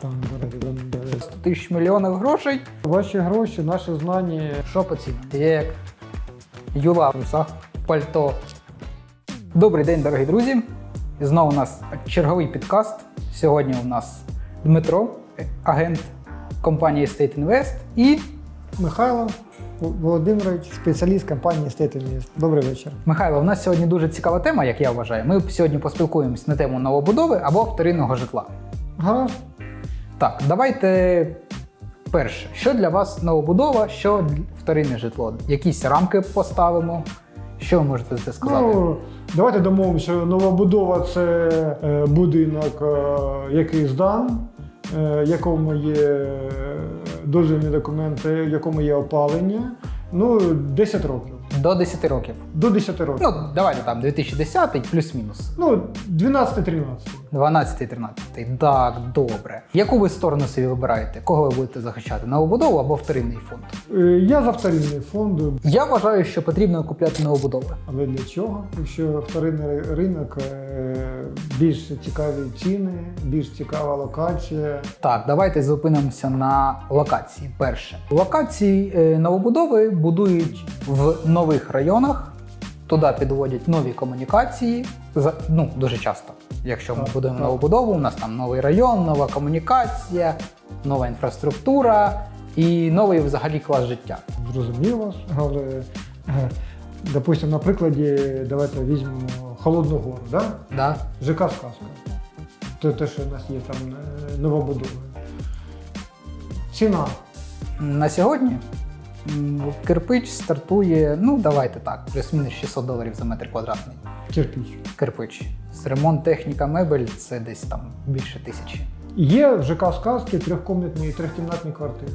100 тисяч мільйонів грошей. Ваші гроші, наші знання. Що по цінам? Як юла в пальто. Добрий день, дорогі друзі. Знову у нас черговий підкаст. Сьогодні у нас Дмитро, агент компанії State Invest і Михайло Володимирович, спеціаліст компанії State Invest. Добрий вечір. Михайло. У нас сьогодні дуже цікава тема, як я вважаю. Ми сьогодні поспілкуємось на тему новобудови або вторинного житла. Гаразд. Так, давайте перше. Що для вас новобудова, що вторинне житло? Якісь рамки поставимо. Що ви можете це сказати? Ну, давайте домовимося, що новобудова це е, будинок, е, який здан, е, якому є дозвільні документи, в якому є опалення. Ну, 10 років. До 10 років. До 10 років. Ну, давайте там 2010 плюс-мінус. Ну, 12-13. 12-13. Так, добре. Яку ви сторону собі вибираєте? Кого ви будете захищати? Новобудову або вторинний фонд? Е, Я за вторинний фонд, Я вважаю, що потрібно купляти новобудови. але для чого? Якщо вторинний ринок е, більш цікаві ціни, більш цікава локація. Так, давайте зупинимося на локації. Перше, локації е, новобудови будують в нових районах. Туди підводять нові комунікації. Ну, дуже часто. Якщо ми будуємо так. новобудову, у нас там новий район, нова комунікація, нова інфраструктура і новий взагалі клас життя. Зрозумів вас, але, е, допустимо, на прикладі, давайте візьмемо Холодну Гору, да? Да? ЖК Сказка. Те, те, що в нас є там е, новобудови. Ціна. На сьогодні кирпич стартує, ну давайте так, плюс-мінус 600 доларів за метр квадратний. Кирпіч. Кирпич. З ремонт техніка мебель це десь там більше тисячі. Є в ЖК Сказки трьохкомнатні і трьохкімнатні квартири.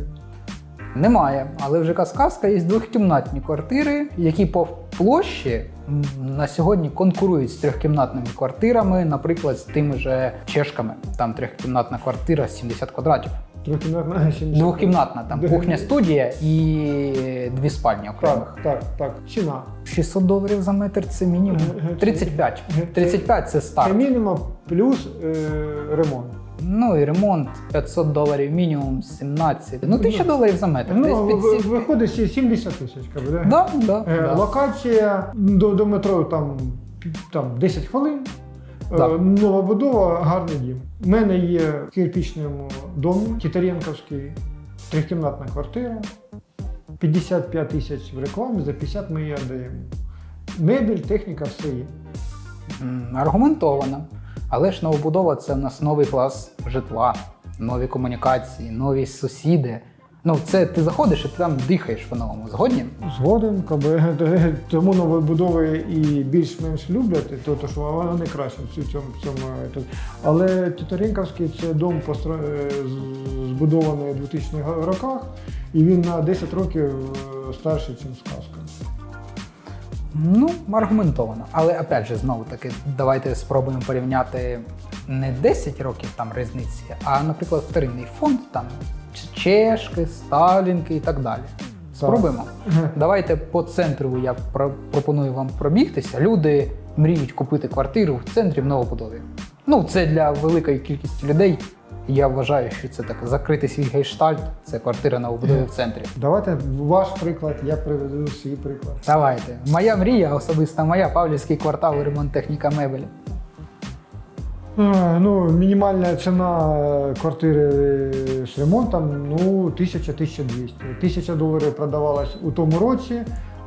Немає, але в ЖК Сказка є двохкімнатні квартири, які по площі на сьогодні конкурують з трьохкімнатними квартирами, наприклад, з тими же чешками. Там трьохкімнатна квартира 70 квадратів. Трьохкімнатна 70. Двохкімнатна, там Де- кухня студія і дві спальні окремих. Так, так, так. Ціна. 600 доларів за метр це мінімум. Це- 35. це- 35 це Це мінімум плюс е, ремонт. Ну і ремонт 500 доларів мінімум 17. Ну 1000 Ну, доларів за метр. Десь Ну, під виходить 70 тисяч. буде. Да, да, Е, да. Локація до, до метро там, там 10 хвилин. Е, Да. Нова будова, гарний дім. У мене є в кирпічному домі, Китаренковський, трикімнатна квартира. 55 тисяч в рекламі, за 50 ми її віддаємо. Мебель, техніка, все є. Аргументовано. Але ж новобудова це в нас новий клас житла, нові комунікації, нові сусіди. Ну, це ти заходиш і ти там дихаєш по-новому. Згодні? Згоден, коби, тому нові будови і більш-менш люблять, то, то що вони краще в цьому. в цьому е. Але Титаренковський це дом постро... е, збудований у 2000-х роках, і він на 10 років е, старший, ніж сказка. Ну, аргументовано. Але опять же, знову таки, давайте спробуємо порівняти не 10 років там різниці, а, наприклад, вторинний фонд, там чешки, сталінки і так далі. Спробуємо. Давайте по центру я про- пропоную вам пробігтися. Люди мріють купити квартиру в центрі в новобудові. Ну, це для великої кількості людей. Я вважаю, що це так закритий свій гейштальт, це квартира новобудові в центрі. Давайте ваш приклад, я приведу свій приклад. Давайте. Моя мрія, особиста моя, Павлівський квартал, ремонт техніка мебелі. Е, Ну, мінімальна ціна квартири з ремонтом ну, 1000-1200. 1000 доларів продавалась у тому році,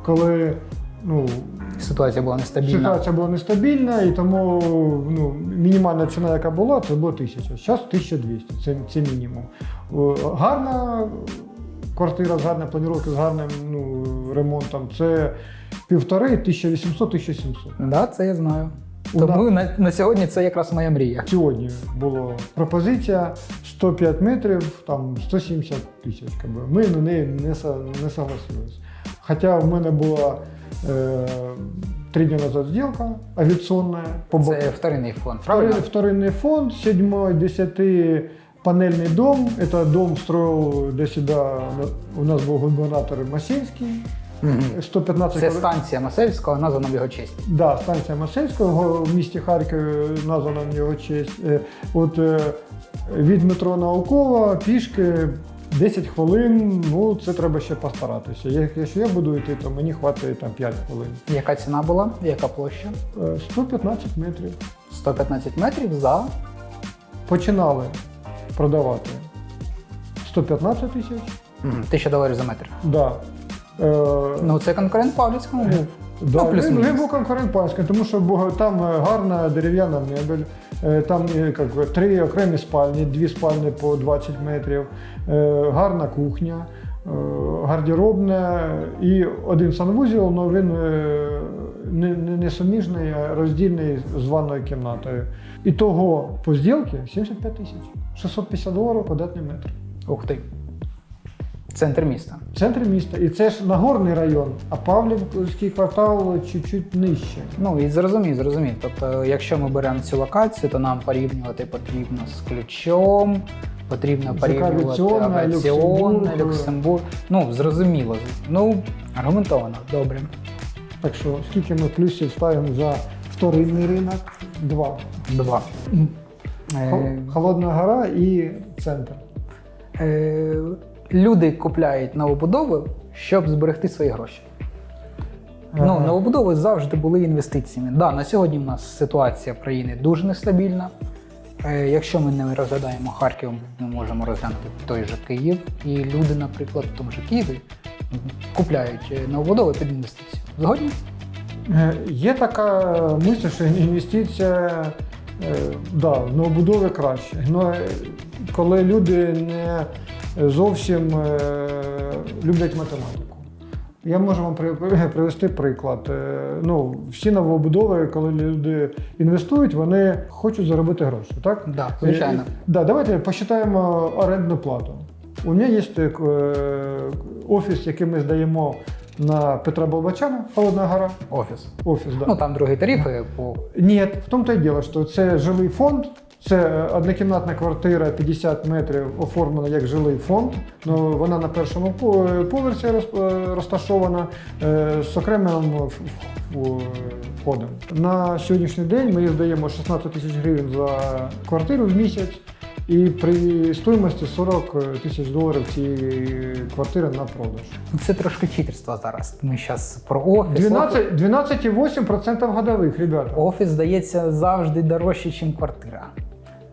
коли ну, Ситуація була нестабільна. ситуація була нестабільна, і тому ну, мінімальна ціна, яка була, це було 1000. Зараз 1200, це, це мінімум. Гарна квартира з гарною планіровкою, з гарним ну, ремонтом це півтори, 1800-1700. Да, це я знаю. У Тому на, на сьогодні це якраз моя мрія. Сьогодні була пропозиція 105 метрів, там 170 тисяч. якби. Ми на неї не, со- не согласились. Хоча в мене була е, три дні назад зділка авіаційна. по Це бок- вторинний фонд, Вторинный, правильно? вторинный фонд, седьмой, десятый панельный дом. Это дом строил до сюда, у нас был губернатор Масинский. Мгм. 115 Це квадрат- станція Масельського, названа в його честь. Да, станція Масельського в місті Харкові названа в його честь. Е, От е, Від метро наукова пішки 10 хвилин. Ну це треба ще постаратися. Якщо я буду йти, то мені хватить там 5 хвилин. Яка ціна була? Яка площа? Е, 115 метрів. 115 метрів за Починали продавати 115 тисяч. 1000 доларів за метр. Да. Е, Ну це конкурент Павлівському був. Да, Ну, він, він був конкурент панський, тому що там е, гарна дерев'яна мебель, е, там е, як три окремі спальні, дві спальні по 20 метрів, е, гарна кухня, е, гардеробна і один санвузол, але він е, не, не, не суміжний, а роздільний з ванною кімнатою. І того по зділці 75 тисяч, 650 доларів квадратний метр. Ух ти. Центр міста. В центрі міста. І це ж Нагорний район, а Павлівський квартал чуть-чуть нижче. Ну і зрозумій, зрозумій. Тобто, якщо ми беремо цю локацію, то нам порівнювати потрібно з ключом, потрібно порівнювати авіаційне, Люксембург. Ну, зрозуміло. Ну, аргументовано, добре. Так що скільки ми плюсів ставимо за вторинний ринок? Два. Два. Е, Холодна гора і центр. Люди купляють новобудови, щоб зберегти свої гроші. Ну, новобудови завжди були інвестиціями. Да, на сьогодні в нас ситуація в країні дуже нестабільна. Е, якщо ми не розглядаємо Харків, ми можемо розглянути той же Київ. І люди, наприклад, в тому же Києві купляють е, новобудови під інвестицію. Згодні? Е, Є така мисль, що інвестиція е, да, в новобудови краще. Но е, коли люди не зовсім е, люблять математику. Я можу вам привести приклад. Е, Ну, всі новобудови, коли люди інвестують, вони хочуть заробити гроші. Так? Да, звичайно. Е, Да, давайте посчитаємо орендну плату. У мене є е, офіс, який ми здаємо на Петра Болбачана, Холодна гора. Офіс. Офіс, да. Ну там другі тарифи по Ні, в тому то й діло, що це жилий фонд. Це однокімнатна квартира 50 метрів оформлена як жилий фонд. Ну, вона на першому по- поверсі роз- розташована е, з окремим входом. На сьогоднішній день ми здаємо 16 тисяч гривень за квартиру в місяць. І при стоїмості 40 тисяч доларів цієї квартири на продаж. це трошки читерство зараз. Ми зараз про офіс. 12 12,8% годових, ребята. Офіс здається завжди дорожче, ніж квартира.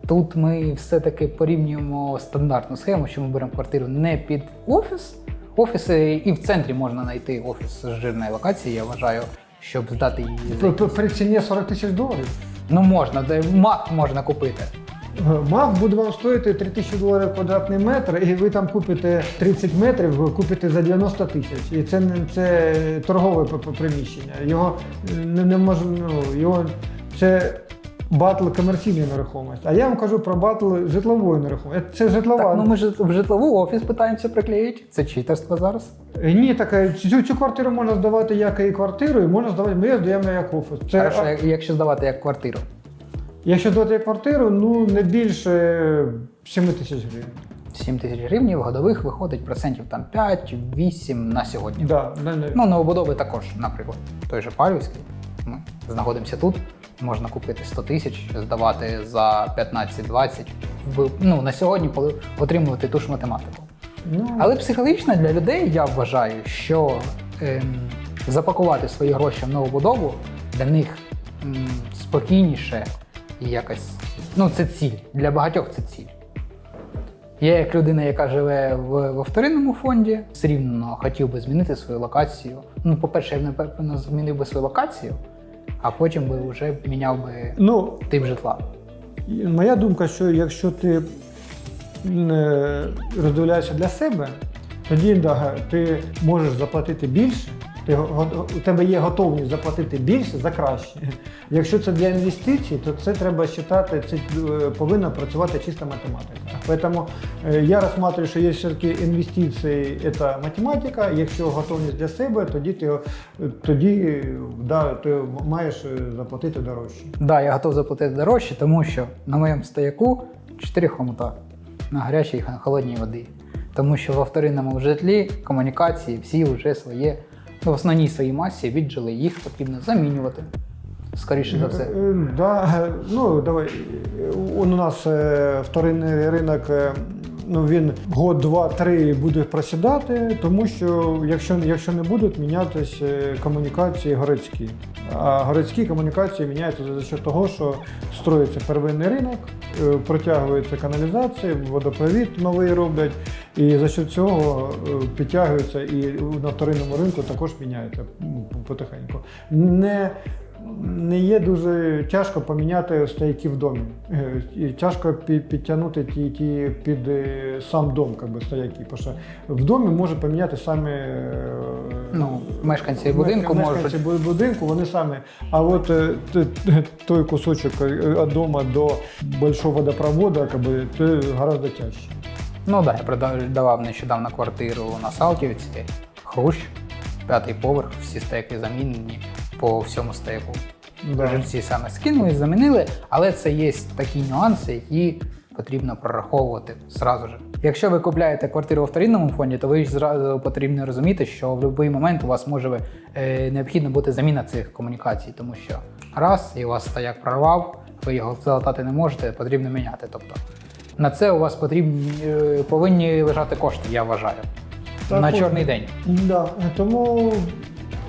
Тут ми все-таки порівнюємо стандартну схему, що ми беремо квартиру не під офіс. Офіси і в центрі можна знайти офіс з жирної локації, я вважаю, щоб здати її. При- При ціні 40 тисяч доларів. Ну можна, де мак можна купити. МАФ буде вам стоїти 3 тисячі доларів квадратний метр, і ви там купите 30 метрів, ви купите за 90 тисяч. І це це торгове приміщення. Його не, не може, ну, його це батл комерційної нерухомості. А я вам кажу про батл житлової нерухомості. Це житлова. Так, ну ми ж в житловий офіс питаємося приклеїти. Це читерство зараз. Е, Ні, таке цю, цю квартиру можна здавати як і квартиру, і можна здавати. Ми здаємо як офіс. Це Хорошо, як- якщо здавати як квартиру. якщо здавати як квартиру, ну не більше 7 тисяч гривень. 7 тисяч гривень годових виходить процентів там 5-8 на сьогодні. Да, не, не. Ну, новобудови також, наприклад, той же Павлівський. Ми знаходимося тут. Можна купити 100 тисяч, здавати за 15-20. Ви- Ну, на сьогодні отримувати ту ж математику. Ну, Але психологічно для людей я вважаю, що ем, запакувати свої гроші в новобудову для них м, спокійніше і якось. Ну, це ціль. Для багатьох це ціль. Я, як людина, яка живе в, в вторинному фонді, все рівно хотів би змінити свою локацію. Ну, по-перше, я б напевно змінив би свою локацію, а потім би вже міняв би ну тип житла. Моя думка, що якщо ти е, роздивляєшся для себе, тоді да, ти можеш заплатити більше, ти, у тебе є готовність заплатити більше за краще. Якщо це для інвестицій, то це треба вважати, це е, повинна працювати чиста математика. Тому е, я розглядаю, що є все-таки інвестиції це математика. Якщо готовність для себе, тоді ти е, тоді да, ти маєш заплатити дорожче. Да, я готов заплатити дорожче, тому що на моєму стояку 4 хомута на гарячій і холодній воді. Тому що во вторинному житлі комунікації всі вже своє, в основній своїй масі віджили, їх потрібно замінювати. скоріше за все. Е, е, Да, ну давай. е, У нас е, вторинний ринок. Ну, він год, два, три буде просідати, тому що якщо, якщо не будуть мінятися е, комунікації городські. А городські комунікації міняються за счет того, що строїться первинний ринок, е, протягується каналізація, водопровід новий роблять, і за счет цього е, підтягуються і на вторинному ринку також міняється потихеньку. Не не є дуже тяжко поміняти стояки в домі. Е, тяжко підтягнути ті, ті під е, сам дом, как би, стояки. Тому що в домі може поміняти самі е, Ну, мешканці будинку мешканці можуть. будинку, вони самі. А от той кусочок від дома до большого водопроводу, как би, це гораздо тяжче. Ну так, да, я продавав нещодавно квартиру на Салтівці, Хрущ, п'ятий поверх, всі стеки замінені по всьому стеку. Да. Живці саме скинули, замінили, але це є такі нюанси, які потрібно прораховувати зразу ж. Якщо ви купляєте квартиру у вторинному фонді, то ви ж зразу потрібно розуміти, що в будь-який момент у вас може е, необхідно бути заміна цих комунікацій, тому що раз і у вас стояк прорвав, ви його залатати не можете, потрібно міняти. Тобто на це у вас потрібні е, повинні лежати кошти, я вважаю. Так, на чорний день. Да. Тому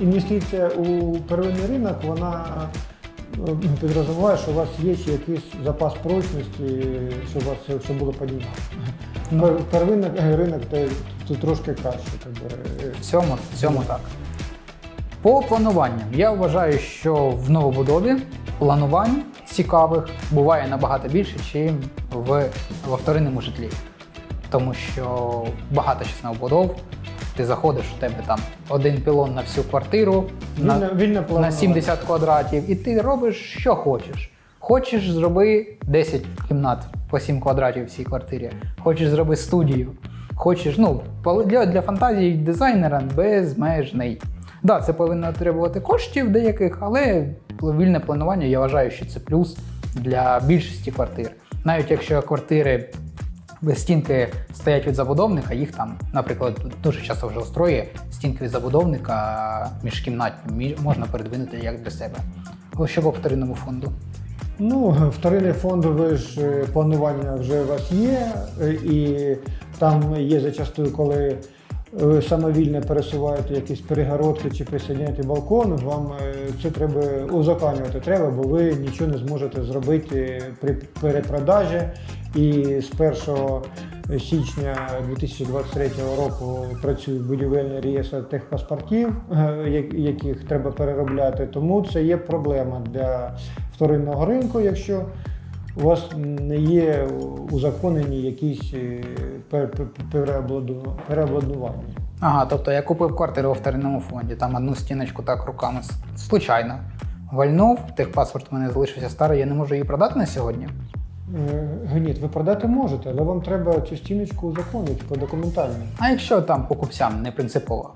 інвестиція у первинний ринок, вона е, підрозуміває, що у вас є ще якийсь запас прочності, щоб у вас щоб було подібно. Ну. Первинний ринок це, це трошки краще. В цьому, в цьому так. По плануванням я вважаю, що в новобудові планувань цікавих буває набагато більше, ніж в, во вторинному житлі. Тому що багато зараз новобудов, ти заходиш, у тебе там один пілон на всю квартиру, Вільне, на, вільне на 70 квадратів, і ти робиш, що хочеш. Хочеш, зроби 10 кімнат по 7 квадратів в цій квартирі. Хочеш, зроби студію. Хочеш, ну, для, для фантазії дизайнера безмежний. Да, це повинно требувати коштів деяких, але вільне планування я вважаю, що це плюс для більшості квартир. Навіть якщо квартири стінки стоять від забудовника, їх там, наприклад, дуже часто вже устроює стінки від забудовника міжкімнатні мі- можна передвинути як для себе. Що по вторинному фонду. Ну, вторинний фонд, ви ж е, планування вже у вас є, е, і там є зачастую, коли ви самовільно пересуваєте якісь перегородки чи присоединяєте балкон, вам е, це треба узаконювати треба, бо ви нічого не зможете зробити при перепродажі. І з 1 січня 2023 року працює будівельний реєстр техпаспортів, е, яких треба переробляти. Тому це є проблема для вторинного ринку, якщо у вас не є узаконені якісь е, пер- пер- переобладнування. Ага, тобто я купив квартиру у вторинному фонді, там одну стіночку так руками случайно. Вальнув, техпаспорт у мене залишився старий, я не можу її продати на сьогодні. Е, Гніт, ви продати можете, але вам треба цю стіночку узаконити по документально. А якщо там покупцям не принципово?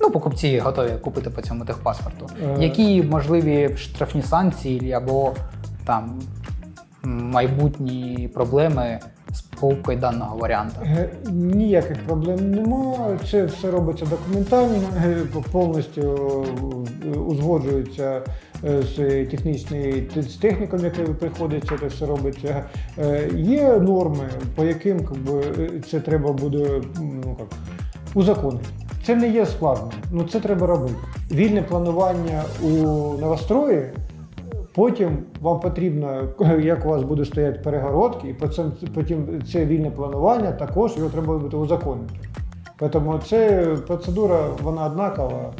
Ну, покупці готові купити по цьому техпаспорту. Е. Які можливі штрафні санкції або там майбутні проблеми з покупкою даного варіанту? Е, Ніяких проблем немає. Це все робиться документально, е, повністю е, узгоджується з технічною з техніком, який приходиться, це все робиться. Є норми, по яким це треба буде ну, як, узаконити. Це не є складно, ну це треба робити. Вільне планування у новострої Потім вам потрібно, як у вас буде стояти перегородки, і потім, це вільне планування також його треба буде узаконити. Тому це процедура, вона однакова.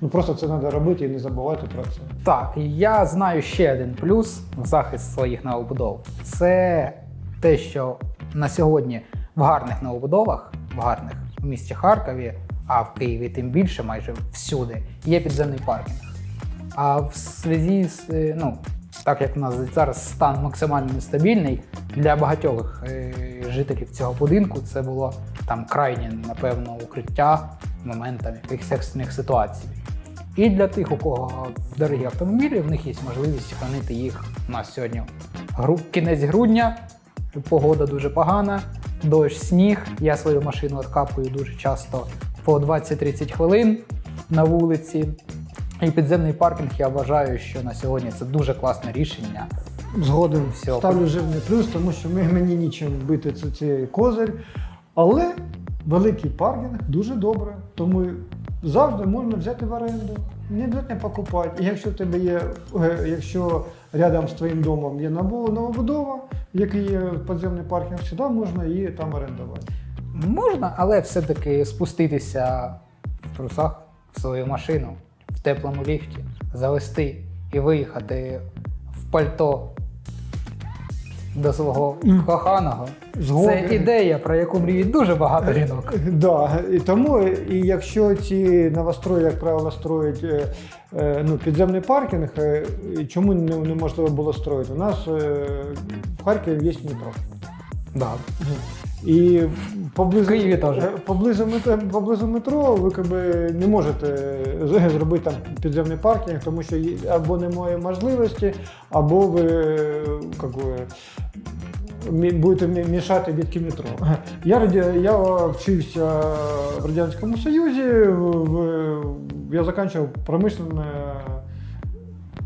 Ну просто це треба робити і не забувати про це. Так, я знаю ще один плюс захист своїх новобудов. Це те, що на сьогодні в гарних новобудовах, в гарних в місті Харкові, а в Києві тим більше, майже всюди, є підземний паркінг. А в зв'язі з е, ну, так як у нас зараз стан максимально нестабільний, для багатьох е, жителів цього будинку це було там крайнє, напевно, укриття моментами якихось екстрених ситуацій. І для тих, у кого дорогі автомобілі, в них є можливість хранити їх у нас сьогодні. Гру... Кінець грудня, погода дуже погана, дощ, сніг. Я свою машину откапую дуже часто по 20-30 хвилин на вулиці. І підземний паркінг я вважаю, що на сьогодні це дуже класне рішення. Згоден Все. ставлю жирний плюс, тому що ми, мені нічим бити це цей козир. Але великий паркінг дуже добре. Тому завжди можна взяти в оренду, не обов'язково покупати. І якщо в тебе є, е, якщо рядом з твоїм домом є новобудова, в якій є підземний паркінг, сюди можна її там орендувати. Можна, але все-таки спуститися в трусах в свою машину в теплому ліфті, завести і виїхати в пальто до свого коханого. Згоден. Це ідея, про яку мріють дуже багато жінок. Да, і тому, і якщо ці новострої, як правило, строять е, е, ну, підземний паркінг, е, чому не- неможливо було строїти? У нас е, в Харкові є метро. Да. І поблизу, Києві теж. е, поблизу, метро, поблизу метро ви как би, не можете зробити там підземний паркінг, тому що або немає можливості, або ви е, как би, будете мішати відки метро. Я, я вчився в Радянському Союзі, в, в- я закінчив промишлене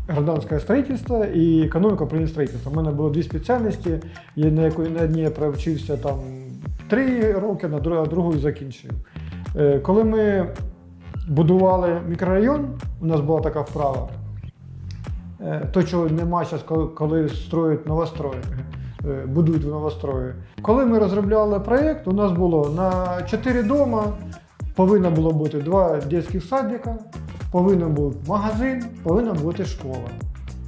гражданське строительство і економіка строительства. У мене було дві спеціальності, я на якої на одній я провчився там три роки, на другу, закінчив. Е, Коли ми будували мікрорайон, у нас була така вправа. Е, То, чого нема зараз, коли, строять новострої, е, будують в новострої. Коли ми розробляли проєкт, у нас було на 4 дома повинно було бути два дитячих садика, повинен бути магазин, повинна бути школа.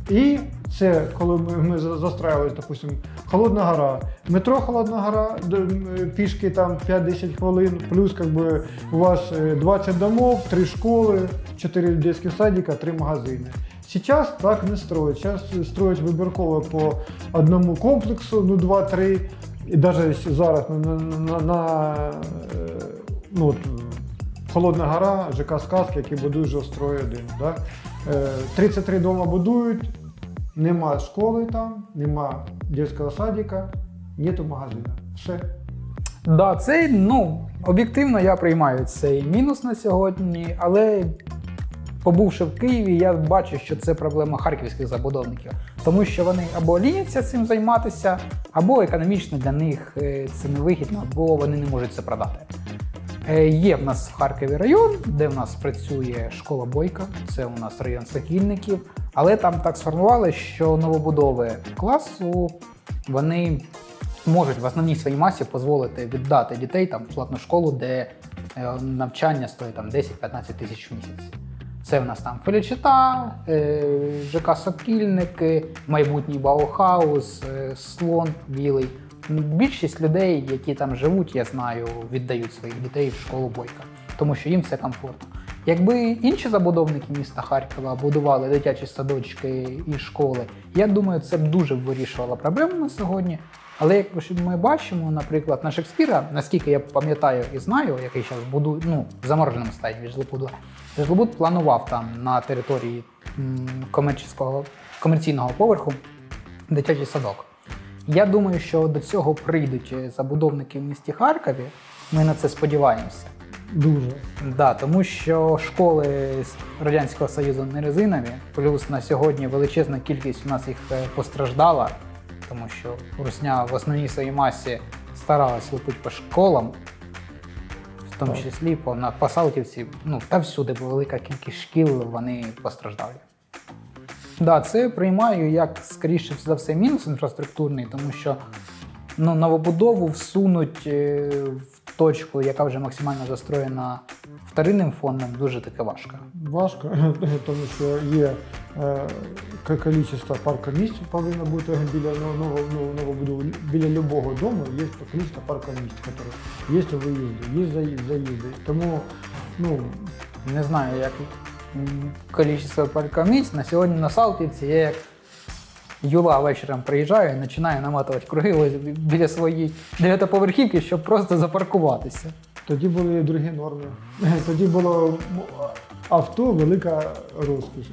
І це коли ми, ми за- застраювалися, допустимо, Холодна гора, метро Холодна гора, е, пішки там 5-10 хвилин, плюс как би, у вас е, 20 домов, 3 школи, 4 дитячих садика, 3 магазини. Сейчас так не строять. Сейчас строять вибірково по одному комплексу, ну 2-3. І навіть зараз на, на, на, на е, ну, от, Холодна гора, ЖК Сказки, які будують вже строй один. Да? Е, 33 дома будують, нема школи там, нема дитячого садика, нету магазину. Все. Да, це ну об'єктивно я приймаю цей мінус на сьогодні, але побувши в Києві, я бачу, що це проблема харківських забудовників, тому що вони або ліняться цим займатися, або економічно для них е, це невигідно, або вони не можуть це продати. Е, Є в нас в Харкові район, де в нас працює школа Бойка, це у нас район Сокільників, але там так сформували, що новобудови класу вони можуть в основній своїй масі дозволити віддати дітей там в платну школу, де е, навчання стоїть там 10-15 тисяч в місяць. Це в нас там Фелічита, е, ЖК Сокільники, майбутній Баухаус, слон білий. Більшість людей, які там живуть, я знаю, віддають своїх дітей в школу Бойка, тому що їм це комфортно. Якби інші забудовники міста Харкова будували дитячі садочки і школи, я думаю, це б дуже вирішувало проблему на сьогодні. Але як ми бачимо, наприклад, на Шекспіра, наскільки я пам'ятаю і знаю, який зараз будує, ну, в замороженому стані від Жлобуду, Жлобуд планував там на території комерційного поверху дитячий садок. Я думаю, що до цього прийдуть забудовники в місті Харкові. Ми на це сподіваємося. Дуже. Да, тому що школи з Радянського Союзу не резинові, плюс на сьогодні величезна кількість у нас їх е, постраждала, тому що Русня в основній своїй масі старалась лупити по школам, в тому Так. числі по, на, по Салтівці, ну та всюди, бо велика кількість шкіл вони постраждали. Да, це приймаю як скоріше за все мінус інфраструктурний, тому що ну, новобудову всунуть е, в точку, яка вже максимально застроєна вторинним фондом, дуже таки важко. Важко, тому що є е, кількість парка місць повинно бути біля новобудови. Біля любого дому є кількість парка місць, які є виїзди, є заї- заїзди. Тому ну, Не знаю, як м, кількість. На сьогодні на Салтівці я як юла вечором приїжджаю і починаю наматувати круги біля своєї дев'ятоповерхівки, щоб просто запаркуватися. тоді були другі норми. Тоді було авто велика розкіш.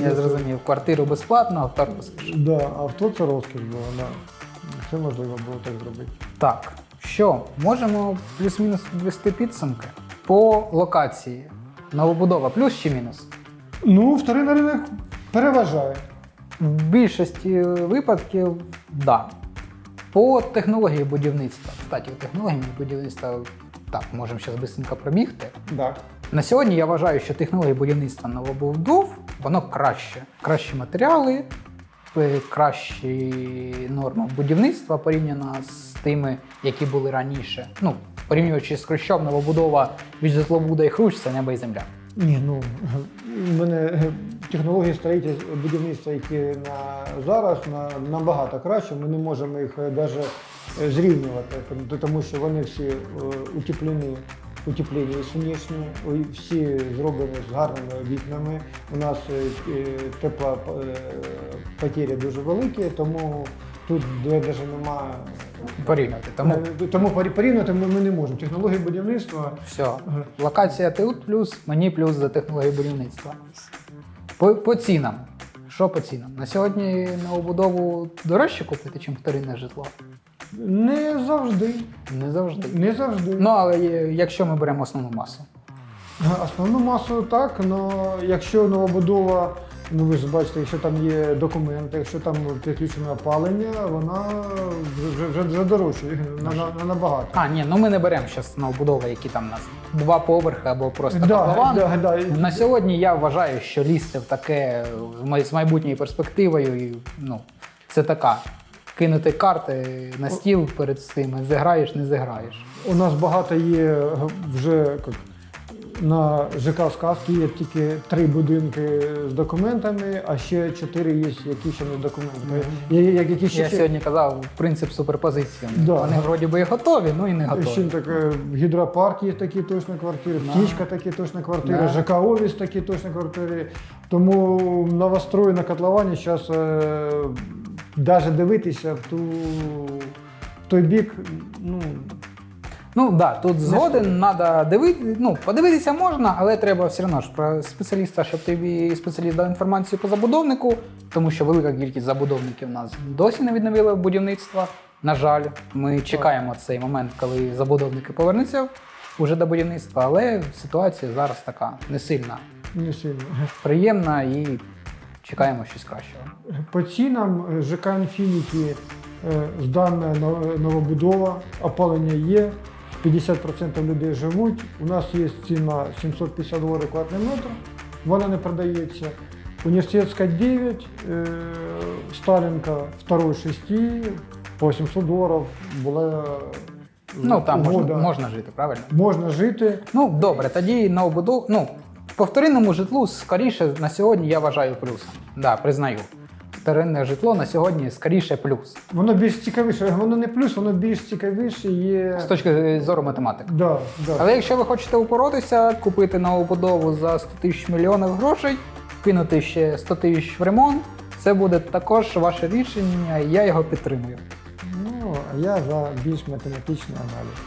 Я зрозумів, квартиру безплатно, авто розкіш. Да, авто це розкіш була, да. Це можливо було так зробити. Так, що можемо плюс-мінус підвести підсумки по локації. Новобудова плюс чи мінус? Ну, вторинний ринок переважає. В більшості випадків да. По технології будівництва. Кстати, технології будівництва так, можемо зараз швидко пробігти. Так. На сьогодні я вважаю, що технології будівництва новобудов воно краще. Кращі матеріали, е, кращі норми будівництва порівняно з тими, які були раніше. Ну, порівнюючи з Хрущом, новобудова від житлобуда і хрущ це небо і земля. Ні, ну в мене е, технології строїтельства будівництва, які на зараз на, набагато краще. Ми не можемо їх навіть зрівнювати, тому що вони всі е, утеплені, утеплені сонячні, всі зроблені з гарними вікнами. У нас е, е, тепла е, потері дуже великі, тому тут навіть немає. Порівнювати. Тому Е, Тому порівняти ми, ми не можемо. Технології будівництва все. Локація тут плюс, мені плюс за технології будівництва. По, по цінам. Що по цінам? На сьогодні новобудову дорожче купити, чим вторинне житло? не завжди. Не завжди. Не завжди. Ну, але якщо ми беремо основну масу. Основну масу так, але якщо новобудова, ну ви ж бачите, якщо там є документи, якщо там підключене опалення, вона вже, вже, вже дорожча на, на, на набагато. А, ні, ну ми не беремо зараз новобудови, які там у нас два поверхи або просто Да, котлован. да, да. На сьогодні я вважаю, що лізти в таке з май- з майбутньою перспективою, і, ну, це така. Кинути карти на стіл перед цим, зіграєш, не зіграєш. У нас багато є вже як, на ЖК сказки є тільки три будинки з документами, а ще чотири є, які ще не з документами. Є- є- які ще, Я сьогодні казав принцип суперпозиції. Да. Вони вроді би і готові, ну і не Ще готові. таке, в гідропарк є такі точно квартири, Да. птічка такі точно квартири, Да. ЖК Овіс такі точно квартири. Тому новострої на котловані зараз навіть дивитися в ту в той бік, ну Ну да, тут згоден, треба дивити. Ну, подивитися можна, але треба все одно ж про спеціаліста, щоб тобі спеціаліст дав інформацію по забудовнику, тому що велика кількість забудовників у нас досі не відновили будівництво. На жаль, ми чекаємо цей момент, коли забудовники повернуться вже до будівництва, але ситуація зараз така не сильна, не сильно. приємна і чекаємо щось кращого. По цінам е, ЖК Інфініті здана но- новобудова, опалення є, 50% людей живуть. У нас є ціна 750 доларів квадратний метр, вона не продається. Університетська 9, е, Сталінка 2 6, по 700 доларів була Ну там можна, угода. можна жити, правильно? можна жити. Ну, добре, тоді новобудов... Ну, по вторинному житлу скоріше на сьогодні я вважаю плюсом. Да, признаю. Вторинне житло на сьогодні скоріше плюс. Воно більш цікавіше, воно не плюс, воно більш цікавіше є. З точки зору математики. Да, да. Але якщо ви хочете упоротися, купити новобудову за 100 тисяч мільйонів грошей, кинути ще 100 тисяч в ремонт, це буде також ваше рішення, і я його підтримую. Ну, а я за більш математичний аналіз.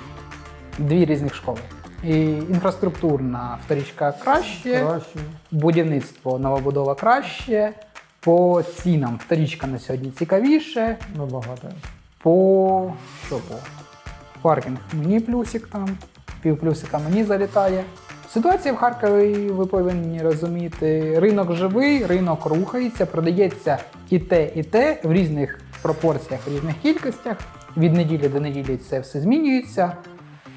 Дві різних школи. І інфраструктурна вторічка краще, Краще. будівництво новобудова краще. По цінам вторічка на сьогодні цікавіше. Набагато. По що по паркінг мені плюсик там, півплюсика мені залітає. Ситуація в Харкові, ви повинні розуміти, ринок живий, ринок рухається, продається і те, і те в різних пропорціях, в різних кількостях. Від неділі до неділі це все змінюється.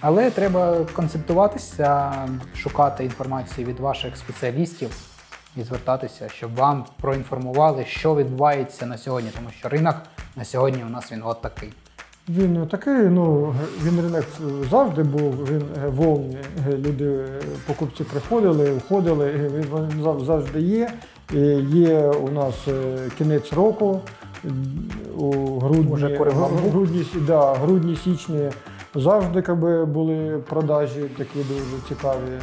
Але треба концептуватися, шукати інформацію від ваших спеціалістів і звертатися, щоб вам проінформували, що відбувається на сьогодні, тому що ринок на сьогодні у нас він от такий. Він такий, ну він ринок завжди був, він е, вовні. Е, Люди, е, покупці приходили, входили, він він зав- завжди є. І Є у нас кінець року. У грудні, грудні, да, грудні, січні завжди якби, були продажі такі дуже цікаві.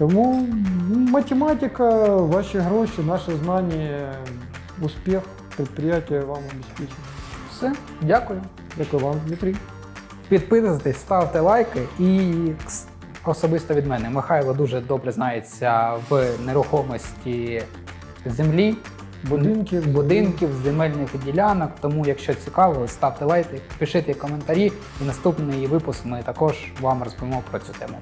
Тому математика, ваші гроші, наше знання, успіх, підприємство вам обезпечить. Все, дякую. Дякую вам, Дмитрій. Підписуйтесь, ставте лайки і особисто від мене. Михайло дуже добре знається в нерухомості землі, Будинків, будинків, земельних ділянок. Тому, якщо цікаво, ставте лайки, пишіть коментарі. І наступний випуск ми також вам розповімо про цю тему.